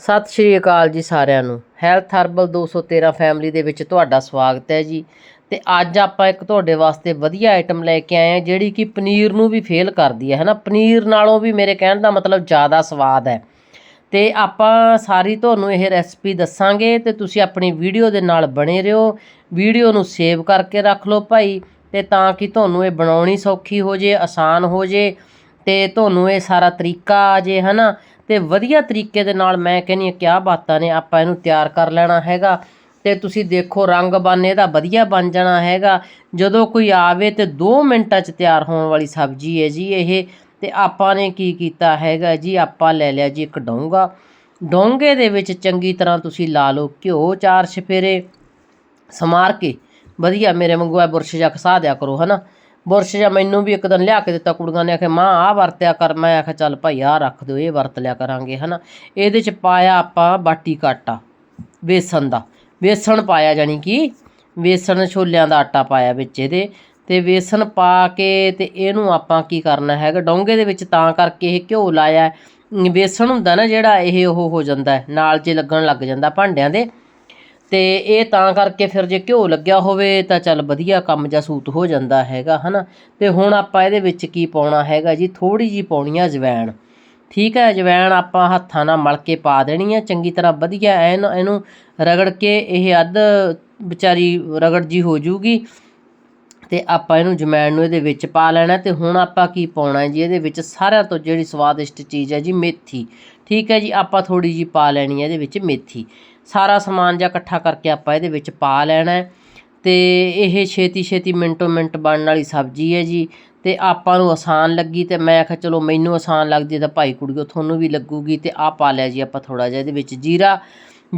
ਸਤਿ ਸ਼੍ਰੀ ਅਕਾਲ ਜੀ ਸਾਰਿਆਂ ਨੂੰ। ਹੈਲਥ ਹਰਬਲ 213 ਫੈਮਿਲੀ ਦੇ ਵਿੱਚ ਤੁਹਾਡਾ ਸਵਾਗਤ ਹੈ ਜੀ। ਤੇ ਅੱਜ ਆਪਾਂ ਇੱਕ ਤੁਹਾਡੇ ਵਾਸਤੇ ਵਧੀਆ ਆਈਟਮ ਲੈ ਕੇ ਆਏ ਹਾਂ, ਜਿਹੜੀ ਕਿ ਪਨੀਰ ਨੂੰ ਵੀ ਫੇਲ ਕਰਦੀ ਹੈ, ਹਨਾ? ਪਨੀਰ ਨਾਲੋਂ ਵੀ ਮੇਰੇ ਕਹਿਣ ਦਾ ਮਤਲਬ ਜ਼ਿਆਦਾ ਸਵਾਦ ਹੈ। ਤੇ ਆਪਾਂ ਸਾਰੀ ਤੁਹਾਨੂੰ ਇਹ ਰੈਸਪੀ ਦੱਸਾਂਗੇ ਤੇ ਤੁਸੀਂ ਆਪਣੀ ਵੀਡੀਓ ਦੇ ਨਾਲ ਬਣੇ ਰਹੋ। ਵੀਡੀਓ ਨੂੰ ਸੇਵ ਕਰਕੇ ਰੱਖ ਲਓ ਭਾਈ ਤੇ ਤਾਂ ਕਿ ਤੁਹਾਨੂੰ ਇਹ ਬਣਾਉਣੀ ਸੌਖੀ ਹੋ ਜੇ, ਆਸਾਨ ਹੋ ਜੇ ਤੇ ਤੁਹਾਨੂੰ ਇਹ ਸਾਰਾ ਤਰੀਕਾ ਆ ਜੇ, ਹਨਾ? ਤੇ ਵਧੀਆ ਤਰੀਕੇ ਦੇ ਨਾਲ ਮੈਂ ਕਹਿੰਦੀ ਹਾਂ, ਕਿਆ ਬਾਤਾਂ ਨੇ, ਆਪਾਂ ਇਹਨੂੰ ਤਿਆਰ ਕਰ ਲੈਣਾ ਹੈਗਾ। ਤੇ ਤੁਸੀਂ ਦੇਖੋ, ਰੰਗ ਬਨ ਇਹਦਾ ਵਧੀਆ ਬਣ ਜਾਣਾ ਹੈਗਾ। ਜਦੋਂ ਕੋਈ ਆਵੇ ਤੇ 2 ਮਿੰਟਾਂ 'ਚ ਤਿਆਰ ਹੋਣ ਵਾਲੀ ਸਬਜ਼ੀ ਹੈ ਜੀ ਇਹ। ਤੇ ਆਪਾਂ ਨੇ ਕੀ ਕੀਤਾ ਹੈਗਾ ਜੀ, ਆਪਾਂ ਲੈ ਲਿਆ ਜੀ ਇੱਕ ਡੋਂਗਾ। ਡੋਂਗੇ ਦੇ ਵਿੱਚ ਚੰਗੀ ਤਰ੍ਹਾਂ ਤੁਸੀਂ ਲਾ ਲਓ ਘਿਓ, ਚਾਰ ਛਫੇਰੇ ਸਮਾਰ ਕੇ। ਵਧੀਆ, ਮੇਰੇ ਵਾਂਗੂ ਇਹ ਬੁਰਸ਼ ਜਾਂ ਖਸਾ ਦਿਆ ਕਰੋ, ਹਨਾ? ਬੁਰਸ਼ ਜਾਂ ਮੈਨੂੰ ਵੀ ਇੱਕ ਦਿਨ ਲਿਆ ਕੇ ਦਿੱਤਾ ਕੁੜੀਆਂ ਨੇ ਆਖਿਆ ਮਾਂ ਆਹ ਵਰਤਿਆ ਕਰ, ਮੈਂ ਆਖਿਆ ਚੱਲ ਭਾਈ ਆਹ ਰੱਖ ਦਿਓ, ਇਹ ਵਰਤ ਲਿਆ ਕਰਾਂਗੇ, ਹਨਾ। ਇਹਦੇ ਚ ਪਾਇਆ ਆਪਾਂ ਬਾਟੀ ਕਾਟਾ ਵੇਸਣ ਦਾ। ਵੇਸਣ ਪਾਇਆ ਜਾਨੀ ਕਿ ਵੇਸਣ ਛੋਲਿਆਂ ਦਾ ਆਟਾ ਪਾਇਆ ਵਿੱਚ ਇਹਦੇ। ਤੇ ਵੇਸਣ ਪਾ ਕੇ ਤੇ ਇਹਨੂੰ ਆਪਾਂ ਕੀ ਕਰਨਾ ਹੈਗਾ, ਡੋਂਗੇ ਦੇ ਵਿੱਚ ਤਾਂ ਕਰਕੇ ਇਹ ਘਿਓ ਲਾਇਆ। ਵੇਸਣ ਹੁੰਦਾ ਨਾ ਜਿਹੜਾ, ਇਹ ਉਹ ਹੋ ਜਾਂਦਾ, ਨਾਲ ਜੇ ਲੱਗਣ ਲੱਗ ਜਾਂਦਾ ਭਾਂਡਿਆਂ ਦੇ। ਤੇ ਇਹ ਤਾਂ ਕਰਕੇ ਫਿਰ ਜੇ ਘਿਓ ਲੱਗਿਆ ਹੋਵੇ ਤਾਂ ਚੱਲ ਵਧੀਆ ਕੰਮ ਜਾਂ ਸੂਤ ਹੋ ਜਾਂਦਾ ਹੈਗਾ, ਹਨਾ? ਤੇ ਹੁਣ ਆਪਾਂ ਇਹਦੇ ਵਿੱਚ ਕੀ ਪਾਉਣਾ ਹੈਗਾ ਜੀ? ਥੋੜੀ ਜੀ ਪਾਉਣੀ ਆ ਅਜਵੈਣ। ਠੀਕ ਹੈ, ਅਜਵੈਣ ਆਪਾਂ ਹੱਥਾਂ ਨਾਲ ਮਲ ਕੇ ਪਾ ਦੇਣੀ ਹੈ ਚੰਗੀ ਤਰ੍ਹਾਂ ਵਧੀਆ ਐਨ, ਇਹਨੂੰ ਰਗੜ ਕੇ ਇਹ ਅੱਧ ਵਿਚਾਰੀ ਰਗੜ ਜੀ ਹੋ ਜੂਗੀ ਤੇ ਆਪਾਂ ਇਹਨੂੰ ਜਮੈਣ ਨੂੰ ਇਹਦੇ ਵਿੱਚ ਪਾ ਲੈਣਾ ਤੇ ਹੁਣ ਆਪਾਂ ਕੀ ਪਾਉਣਾ ਜੀ? ਇਹਦੇ ਵਿੱਚ ਸਾਰਿਆਂ ਤੋਂ ਜਿਹੜੀ ਸਵਾਦਿਸ਼ਟ ਚੀਜ਼ ਹੈ ਜੀ, ਮੇਥੀ। ਠੀਕ ਹੈ ਜੀ, ਆਪਾਂ ਥੋੜੀ ਜੀ ਪਾ ਲੈਣੀ ਹੈ ਇਹਦੇ ਵਿੱਚ ਮੇਥੀ। ਸਾਰਾ ਸਮਾਨ ਜਿਹਾ ਇਕੱਠਾ ਕਰਕੇ ਆਪਾਂ ਇਹਦੇ ਵਿੱਚ ਪਾ ਲੈਣਾ ਹੈ। ਤੇ ਇਹ ਛੇਤੀ ਛੇਤੀ ਮਿੰਟੋ ਮਿੰਟ ਬਣਨ ਵਾਲੀ ਸਬਜ਼ੀ ਹੈ ਜੀ। ਤੇ ਆਪਾਂ ਨੂੰ ਆਸਾਨ ਲੱਗੀ ਤੇ ਮੈਂ ਆਖਿਆ ਚਲੋ ਮੈਨੂੰ ਆਸਾਨ ਲੱਗਦੀ ਹੈ ਤਾਂ ਭਾਈ ਕੁੜੀਓ ਤੁਹਾਨੂੰ ਵੀ ਲੱਗੂਗੀ ਤੇ ਆ ਪਾ ਲਿਆ ਜੀ ਆਪਾਂ ਥੋੜਾ ਜਿਹਾ ਇਹਦੇ ਵਿੱਚ ਜੀਰਾ।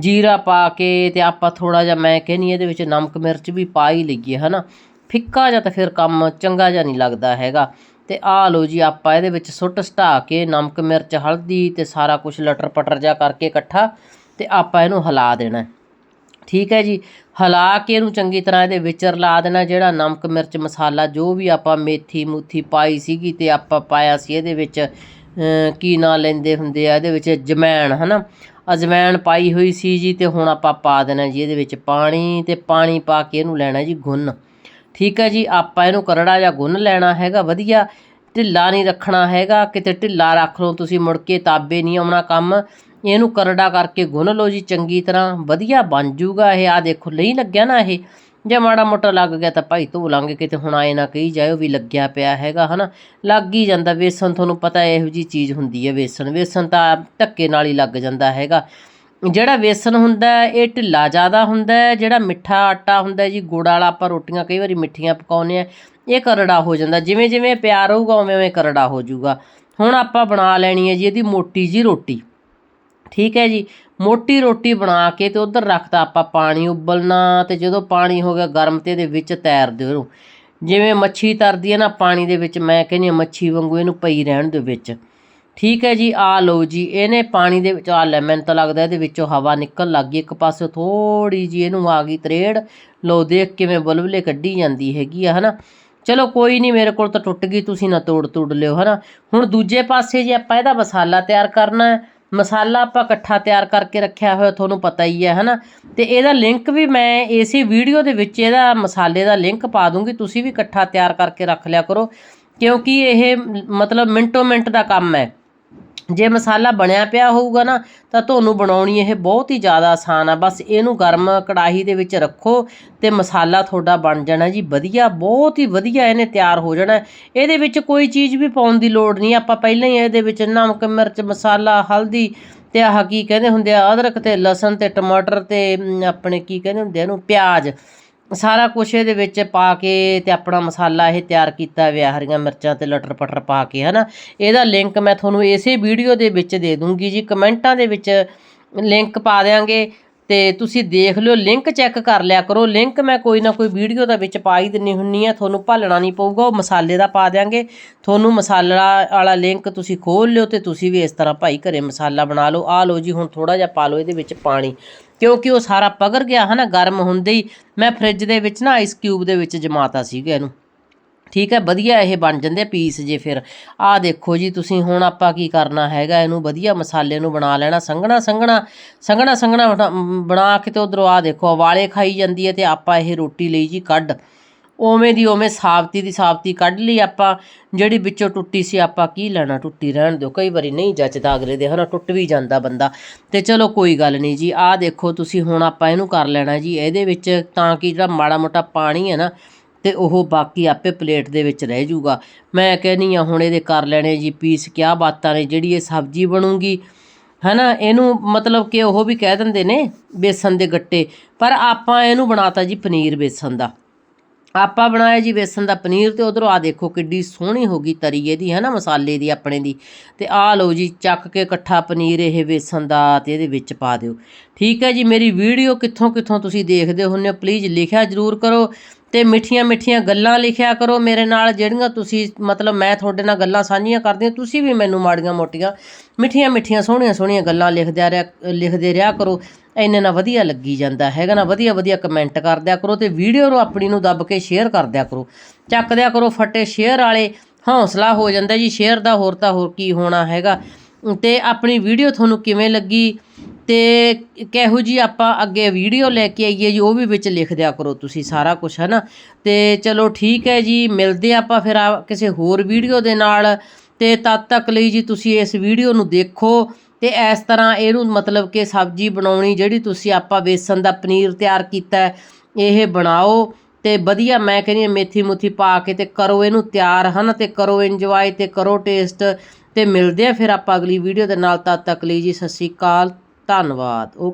ਜੀਰਾ ਪਾ ਕੇ ਤੇ ਆਪਾਂ ਥੋੜਾ ਜਿਹਾ ਮੈਂ ਕਹਿੰਨੀ ਇਹਦੇ ਵਿੱਚ ਨਮਕ ਮਿਰਚ ਵੀ ਪਾ ਹੀ ਲਈਏ, ਹਨਾ। ਫਿੱਕਾ ਜਾਂ ਤਾਂ ਫਿਰ ਕੰਮ ਚੰਗਾ ਜਿਹਾ ਨਹੀਂ ਲੱਗਦਾ ਹੈਗਾ। ਤੇ ਆ ਲਓ ਜੀ ਆਪਾਂ ਇਹਦੇ ਵਿੱਚ ਸੁੱਟ ਸਟਾ ਕੇ ਨਮਕ, ਮਿਰਚ, ਹਲਦੀ ਤੇ ਸਾਰਾ ਕੁਝ ਲਟਰ ਪਟਰ ਜਾ ਕਰਕੇ ਇਕੱਠਾ ਤੇ ਆਪਾਂ ਇਹਨੂੰ ਹਿਲਾ ਦੇਣਾ। ਠੀਕ ਹੈ ਜੀ? ਹਿਲਾ ਕੇ ਇਹਨੂੰ ਚੰਗੀ ਤਰ੍ਹਾਂ ਇਹਦੇ ਵਿੱਚ ਰਲਾ ਦੇਣਾ, ਜਿਹੜਾ ਨਮਕ, ਮਿਰਚ, ਮਸਾਲਾ, ਜੋ ਵੀ ਆਪਾਂ ਮੇਥੀ, ਮੂਥੀ ਪਾਈ ਸੀਗੀ ਤੇ ਆਪਾਂ ਪਾਇਆ ਸੀ ਇਹਦੇ ਵਿੱਚ ਅਮ ਕੀ ਨਾਂ ਲੈਂਦੇ ਹੁੰਦੇ ਆ, ਇਹਦੇ ਵਿੱਚ ਜਮੈਣ ਹਨਾ? ਅਜਵੈਣ ਪਾਈ ਹੋਈ ਸੀ ਜੀ ਤੇ ਹੁਣ ਆਪਾਂ ਪਾ ਦੇਣਾ ਜੀ ਇਹਦੇ ਵਿੱਚ ਪਾਣੀ ਤੇ ਪਾਣੀ ਪਾ ਕੇ ਇਹਨੂੰ ਲੈਣਾ ਜੀ ਗੁੰਨ। ਠੀਕ ਹੈ ਜੀ? ਆਪਾਂ ਇਹਨੂੰ ਕਰੜਾ ਜਾਂ ਗੁੰਨ ਲੈਣਾ ਹੈਗਾ, ਵਧੀਆ। ਢਿੱਲਾ ਨਹੀਂ ਰੱਖਣਾ ਹੈਗਾ, ਕਿਤੇ ਢਿੱਲਾ ਰੱਖ ਲਓ ਤੁਸੀਂ, ਮੁੜ ਕੇ ਤਾਬੇ ਨਹੀਂ ਆਉਣਾ ਕੰਮ। ਇਹਨੂੰ ਕਰੜਾ ਕਰਕੇ ਗੁੰਨ ਲਓ ਜੀ, ਚੰਗੀ ਤਰ੍ਹਾਂ। ਵਧੀਆ ਬਣ ਜੂਗਾ ਇਹ। ਆ ਦੇਖੋ ਨਹੀਂ ਲੱਗਿਆ ਨਾ ਇਹ। ਜੇ ਮਾੜਾ ਮੋਟਾ ਲੱਗ ਗਿਆ ਤਾਂ ਭਾਈ ਧੋ ਲਾਂਗੇ, ਕਿਤੇ ਹੁਣ ਆਏ ਨਾ ਕਹੀ ਜਾਇਓ ਵੀ ਲੱਗਿਆ ਪਿਆ ਹੈਗਾ, ਹਨਾ। ਲੱਗ ਹੀ ਜਾਂਦਾ। ਵੇਸਣ ਤੁਹਾਨੂੰ ਪਤਾ ਇਹੋ ਜੀ ਚੀਜ਼ ਹੁੰਦੀ ਹੈ, ਵੇਸਣ। ਵੇਸਣ ਤਾਂ ਧੱਕੇ ਨਾਲ ਹੀ ਲੱਗ ਜਾਂਦਾ ਹੈਗਾ। ਜਿਹੜਾ ਵੇਸਣ ਹੁੰਦਾ ਇਹ ਢਿੱਲਾ ਜ਼ਿਆਦਾ ਹੁੰਦਾ ਜਿਹੜਾ ਮਿੱਠਾ ਆਟਾ ਹੁੰਦਾ ਜੀ, ਗੁੜ ਵਾਲਾ ਆਪਾਂ ਰੋਟੀਆਂ ਕਈ ਵਾਰੀ ਮਿੱਠੀਆਂ ਪਕਾਉਂਦੇ ਆ ਇਹ ਕਰੜਾ ਹੋ ਜਾਂਦਾ। ਜਿਵੇਂ ਜਿਵੇਂ ਪਿਆਰ ਹੋਊਗਾ ਉਵੇਂ ਉਵੇਂ ਕਰੜਾ ਹੋ ਜਾਊਗਾ ਹੁਣ ਆਪਾਂ ਬਣਾ ਲੈਣੀ ਹੈ ਜੀ ਇਹਦੀ ਮੋਟੀ ਜੀ ਰੋਟੀ। ਠੀਕ ਹੈ ਜੀ। ਮੋਟੀ ਰੋਟੀ ਬਣਾ ਕੇ ਤੇ ਉਧਰ ਰੱਖਤਾ ਆਪਾਂ ਪਾਣੀ ਉਬਲਣਾ ਤੇ ਜਦੋਂ ਪਾਣੀ ਹੋ ਗਿਆ ਗਰਮ ਤੇ ਇਹਦੇ ਵਿੱਚ ਤੈਰ ਦਿਓ। ਇਹਨੂੰ ਜਿਵੇਂ ਮੱਛੀ ਤਰਦੀ ਹੈ ਨਾ ਪਾਣੀ ਦੇ ਵਿੱਚ, ਮੈਂ ਕਹਿੰਦੀ ਹਾਂ ਮੱਛੀ ਵਾਂਗੂ ਇਹਨੂੰ ਪਈ ਰਹਿਣ ਦੇ ਵਿੱਚ। ਠੀਕ ਹੈ ਜੀ, ਆ ਲਓ ਜੀ, ਇਹਨੇ ਪਾਣੀ ਦੇ ਵਿੱਚ ਆ ਲੈ ਮੈਨੂੰ ਤਾਂ ਲੱਗਦਾ ਇਹਦੇ ਵਿੱਚੋਂ ਹਵਾ ਨਿਕਲ ਲੱਗ ਗਈ, ਇੱਕ ਪਾਸੇ ਥੋੜੀ ਜੀ ਇਹਨੂੰ ਆ ਗਈ ਤਰੇੜ। ਲਓ ਦੇਖ ਕਿਵੇਂ ਬੁਲਬੁਲੇ ਕੱਢੀ ਜਾਂਦੀ ਹੈਗੀ ਆ, ਹਨਾ। ਚਲੋ ਕੋਈ ਨਹੀਂ, ਮੇਰੇ ਕੋਲ ਤਾਂ ਟੁੱਟ ਗਈ, ਤੁਸੀਂ ਨਾ ਤੋੜ ਤੋੜ ਲਿਓ, ਹਨਾ। ਹੁਣ ਦੂਜੇ ਪਾਸੇ ਜੇ ਆਪਾਂ ਇਹਦਾ ਮਸਾਲਾ ਤਿਆਰ ਕਰਨਾ ਮਸਾਲਾ ਆਪਾਂ ਇਕੱਠਾ ਤਿਆਰ ਕਰਕੇ ਰੱਖਿਆ ਹੋਇਆ, ਤੁਹਾਨੂੰ ਪਤਾ ਹੀ ਹੈ, ਹਨਾ? ਤੇ ਇਹਦਾ ਲਿੰਕ ਵੀ ਮੈਂ ਇਸੇ ਵੀਡੀਓ ਦੇ ਵਿੱਚ ਇਹਦਾ ਮਸਾਲੇ ਦਾ ਲਿੰਕ ਪਾ ਦੂੰਗੀ, ਤੁਸੀਂ ਵੀ ਇਕੱਠਾ ਤਿਆਰ ਕਰਕੇ ਰੱਖ ਲਿਆ ਕਰੋ, ਕਿਉਂਕਿ ਇਹ ਮਤਲਬ ਮਿੰਟੋ ਮਿੰਟ ਦਾ ਕੰਮ ਹੈ। ਜੇ ਮਸਾਲਾ ਬਣਿਆ ਪਿਆ ਹੋਊਗਾ ਨਾ, ਤਾਂ ਤੁਹਾਨੂੰ ਬਣਾਉਣੀ ਇਹ ਬਹੁਤ ਹੀ ਜ਼ਿਆਦਾ ਆਸਾਨ ਆ। ਬਸ ਇਹਨੂੰ ਗਰਮ ਕੜਾਹੀ ਦੇ ਵਿੱਚ ਰੱਖੋ ਤੇ ਮਸਾਲਾ ਤੁਹਾਡਾ ਬਣ ਜਾਣਾ ਜੀ ਵਧੀਆ, ਬਹੁਤ ਹੀ ਵਧੀਆ ਇਹਨੇ ਤਿਆਰ ਹੋ ਜਾਣਾ। ਇਹਦੇ ਵਿੱਚ ਕੋਈ ਚੀਜ਼ ਵੀ ਪਾਉਣ ਦੀ ਲੋੜ ਨਹੀਂ, ਆਪਾਂ ਪਹਿਲਾਂ ਹੀ ਇਹਦੇ ਵਿੱਚ ਨਮਕ, ਮਿਰਚ, ਮਸਾਲਾ, ਹਲਦੀ ਤੇ ਆਹ ਕੀ ਕਹਿੰਦੇ ਹੁੰਦੇ ਆ, ਅਦਰਕ ਤੇ ਲਸਣ ਤੇ ਟਮਾਟਰ ਤੇ ਆਪਣੇ ਕੀ ਕਹਿੰਦੇ ਹੁੰਦੇ ਆ ਇਹਨੂੰ, ਪਿਆਜ਼ ਸਾਰਾ ਕੁਛ ਇਹਦੇ ਵਿੱਚ ਪਾ ਕੇ ਤੇ ਆਪਣਾ ਮਸਾਲਾ ਇਹ ਤਿਆਰ ਕੀਤਾ ਹੋਇਆ, ਹਰੀਆਂ ਮਿਰਚਾਂ ਤੇ ਲਟਰ ਪਟਰ ਪਾ ਕੇ, ਹਨਾ? ਇਹਦਾ ਲਿੰਕ ਮੈਂ ਤੁਹਾਨੂੰ ਇਸੇ ਵੀਡੀਓ ਦੇ ਵਿੱਚ ਦੇ ਦੂੰਗੀ ਜੀ, ਕਮੈਂਟਾਂ ਦੇ ਵਿੱਚ ਲਿੰਕ ਪਾ ਦਿਆਂਗੇ ਤੇ ਤੁਸੀਂ ਦੇਖ ਲਿਓ ਲਿੰਕ ਚੈੱਕ ਕਰ ਲਿਆ ਕਰੋ। ਲਿੰਕ ਮੈਂ ਕੋਈ ਨਾ ਕੋਈ ਵੀਡੀਓ ਦਾ ਵਿੱਚ ਪਾ ਹੀ ਦਿੰਨੀ ਹੁੰਨੀ ਆ, ਤੁਹਾਨੂੰ ਭਾਲਣਾ ਨਹੀਂ ਪਊਗਾ, ਉਹ ਮਸਾਲੇ ਦਾ ਪਾ ਦਿਆਂਗੇ। ਤੁਹਾਨੂੰ ਮਸਾਲਾ ਵਾਲਾ ਲਿੰਕ ਤੁਸੀਂ ਖੋਲ ਲਿਓ ਤੇ ਤੁਸੀਂ ਵੀ ਇਸ ਤਰ੍ਹਾਂ ਭਾਈ ਘਰੇ ਮਸਾਲਾ ਬਣਾ ਲਓ। ਆ ਲਓ ਜੀ, ਹੁਣ ਥੋੜਾ ਜਿਹਾ ਪਾ ਲਓ ਇਹਦੇ ਵਿੱਚ ਪਾਣੀ। ਕਿਉਂਕਿ ਉਹ ਸਾਰਾ ਪਗਰ ਗਿਆ ਹਨਾ, ਗਰਮ ਹੁੰਦੇ ਹੀ। ਮੈਂ ਫ੍ਰਿਜ ਦੇ ਵਿੱਚ ਨਾ ਆਈਸ ਕਿਊਬ ਦੇ ਵਿੱਚ ਜਮਾਤਾ ਸੀਗਾ ਇਹਨੂੰ। ਠੀਕ ਹੈ, ਵਧੀਆ ਇਹ ਬਣ ਜਾਂਦੇ ਆ ਪੀਸ ਜੇ ਫਿਰ। ਆਹ ਦੇਖੋ ਜੀ, ਤੁਸੀਂ ਹੁਣ ਆਪਾਂ ਕੀ ਕਰਨਾ ਹੈਗਾ, ਇਹਨੂੰ ਵਧੀਆ ਮਸਾਲੇ ਨੂੰ ਬਣਾ ਲੈਣਾ, ਸੰਘਣਾ ਸੰਘਣਾ ਸੰਘਣਾ ਸੰਘਣਾ ਬਣਾ- ਬਣਾ ਕੇ ਤੇ ਉਧਰੋਂ ਆਹ ਦੇਖੋ ਵਾਲੇ ਖਾਈ ਜਾਂਦੀ ਹੈ ਤੇ ਆਪਾਂ ਇਹ ਰੋਟੀ ਲਈ ਜੀ ਕੱਢ। ਉਵੇਂ ਦੀ ਉਵੇਂ ਸਾਬਤੀ ਦੀ ਸਾਬਤੀ ਕੱਢ ਲਈ ਆਪਾਂ, ਜਿਹੜੀ ਵਿੱਚੋਂ ਟੁੱਟੀ ਸੀ ਆਪਾਂ ਕੀ ਲੈਣਾ, ਟੁੱਟੀ ਰਹਿਣ ਦਿਓ। ਕਈ ਵਾਰੀ ਨਹੀਂ ਜੱਚਦਾ ਅਗਲੇ ਦੇ, ਹਨਾ, ਟੁੱਟ ਵੀ ਜਾਂਦਾ ਬੰਦਾ। ਤੇ ਚਲੋ ਕੋਈ ਗੱਲ ਨਹੀਂ ਜੀ, ਆਹ ਦੇਖੋ ਤੁਸੀਂ ਹੁਣ ਆਪਾਂ ਇਹਨੂੰ ਕਰ ਲੈਣਾ ਜੀ, ਇਹਦੇ ਵਿੱਚ ਤਾਂ ਕਿ ਜਿਹੜਾ ਮਾੜਾ ਮੋਟਾ ਪਾਣੀ ਹੈ ਨਾ, ਤੇ ਉਹ ਬਾਕੀ ਆਪੇ ਪਲੇਟ ਦੇ ਵਿੱਚ ਰਹਿ ਜਾਊਗਾ ਮੈਂ ਕਹਿੰਦੀ ਆ ਹੁਣ ਇਹਦੇ ਕਰ ਲੈਣੇ ਜੀ ਪੀਸ, ਕਿਆ ਬਾਤਾਂ ਨੇ, ਜਿਹੜੀ ਇਹ ਸਬਜ਼ੀ ਬਣੂਗੀ। ਹਨਾ, ਇਹਨੂੰ ਮਤਲਬ ਕਿ ਉਹ ਵੀ ਕਹਿ ਦਿੰਦੇ ਨੇ ਬੇਸਨ ਦੇ ਗੱਟੇ, ਪਰ ਆਪਾਂ ਇਹਨੂੰ ਬਣਾਤਾ ਜੀ ਪਨੀਰ ਬੇਸਨ ਦਾ। ਆਪਾਂ ਬਣਾਇਆ ਜੀ ਬੇਸਨ ਦਾ ਪਨੀਰ ਤੇ ਉਧਰੋਂ ਆ ਦੇਖੋ ਕਿੱਡੀ ਸੋਹਣੀ ਹੋ ਗਈ ਤਰੀ ਇਹਦੀ, ਹੈ ਨਾ, ਮਸਾਲੇ ਦੀ, ਆਪਣੇ ਦੀ। ਤੇ ਆ ਲਓ ਜੀ, ਚੱਕ ਕੇ ਇਕੱਠਾ ਪਨੀਰ ਇਹ ਬੇਸਨ ਦਾ ਤੇ ਇਹਦੇ ਵਿੱਚ ਪਾ ਦਿਓ। ਠੀਕ ਹੈ ਜੀ, ਮੇਰੀ ਵੀਡੀਓ ਕਿੱਥੋਂ ਕਿੱਥੋਂ ਤੁਸੀਂ ਦੇਖਦੇ ਹੁੰਦੇ ਹੋ ਪਲੀਜ਼ ਲਿਖਿਆ ਜ਼ਰੂਰ ਕਰੋ। ਤੇ ਮਿੱਠੀਆਂ ਮਿੱਠੀਆਂ ਗੱਲਾਂ ਲਿਖਿਆ ਕਰੋ ਮੇਰੇ ਨਾਲ, ਜਿਹੜੀਆਂ ਤੁਸੀਂ, ਮਤਲਬ ਮੈਂ ਤੁਹਾਡੇ ਨਾਲ ਗੱਲਾਂ ਸਾਂਝੀਆਂ ਕਰਦੀ ਹਾਂ, ਤੁਸੀਂ ਵੀ ਮੈਨੂੰ ਮਾੜੀਆਂ ਮੋਟੀਆਂ, ਮਿੱਠੀਆਂ ਮਿੱਠੀਆਂ, ਸੋਹਣੀਆਂ ਸੋਹਣੀਆਂ ਗੱਲਾਂ ਲਿਖਦਿਆ ਰਿਹਾ ਲਿਖਦੇ ਰਿਹਾ ਕਰੋ। ਇੰਨੇ ਨਾਲ ਵਧੀਆ ਲੱਗੀ ਜਾਂਦਾ, ਹੈਗਾ ਨਾ? ਵਧੀਆ ਵਧੀਆ ਕਮੈਂਟ ਕਰਦਿਆ ਕਰੋ ਤੇ ਵੀਡੀਓ ਨੂੰ ਆਪਣੀ ਨੂੰ ਦੱਬ ਕੇ ਸ਼ੇਅਰ ਕਰਦਿਆ ਕਰੋ। ਚੱਕਦਿਆ ਕਰੋ ਫੱਟੇ ਸ਼ੇਅਰ ਵਾਲੇ, ਹੌਸਲਾ ਹੋ ਜਾਂਦਾ ਜੀ ਸ਼ੇਅਰ ਦਾ ਹੋਰ ਤਾਂ ਹੋਰ ਕੀ ਹੋਣਾ ਹੈਗਾ। ਤੇ ਆਪਣੀ ਵੀਡੀਓ ਤੁਹਾਨੂੰ ਕਿਵੇਂ ਲੱਗੀ? ਅਤੇ ਕਿਹੋ ਜਿਹੀ ਆਪਾਂ ਅੱਗੇ ਵੀਡੀਓ ਲੈ ਕੇ ਆਈਏ ਜੀ, ਉਹ ਵੀ ਵਿੱਚ ਲਿਖ ਦਿਆ ਕਰੋ ਤੁਸੀਂ ਸਾਰਾ ਕੁਝ ਹੈ ਨਾ ਅਤੇ ਚਲੋ ਠੀਕ ਹੈ ਜੀ, ਮਿਲਦੇ ਆਪਾਂ ਫਿਰ ਆ ਕਿਸੇ ਹੋਰ ਵੀਡੀਓ ਦੇ ਨਾਲ। ਅਤੇ ਤਦ ਤੱਕ ਲਈ ਜੀ ਤੁਸੀਂ ਇਸ ਵੀਡੀਓ ਨੂੰ ਦੇਖੋ ਅਤੇ ਇਸ ਤਰ੍ਹਾਂ ਇਹਨੂੰ ਮਤਲਬ ਕਿ ਸਬਜ਼ੀ ਬਣਾਉਣੀ ਜਿਹੜੀ ਤੁਸੀਂ ਆਪਾਂ ਬੇਸਣ ਦਾ ਪਨੀਰ ਤਿਆਰ ਕੀਤਾ ਇਹ ਬਣਾਓ। ਅਤੇ ਵਧੀਆ ਮੈਂ ਕਹਿੰਦੀ ਹਾਂ ਮੇਥੀ ਮੁਥੀ ਪਾ ਕੇ ਅਤੇ ਕਰੋ ਇਹਨੂੰ ਤਿਆਰ, ਹਨ? ਅਤੇ ਕਰੋ ਇੰਜੋਏ ਅਤੇ ਕਰੋ ਟੇਸਟ ਅਤੇ ਮਿਲਦੇ ਆ ਫਿਰ ਆਪਾਂ ਅਗਲੀ ਵੀਡੀਓ ਦੇ ਨਾਲ। ਤਦ ਤੱਕ ਲਈ ਜੀ, ਸਤਿ ਸ਼੍ਰੀ ਅਕਾਲ। ਧੰਨਵਾਦ। ਓਕੇ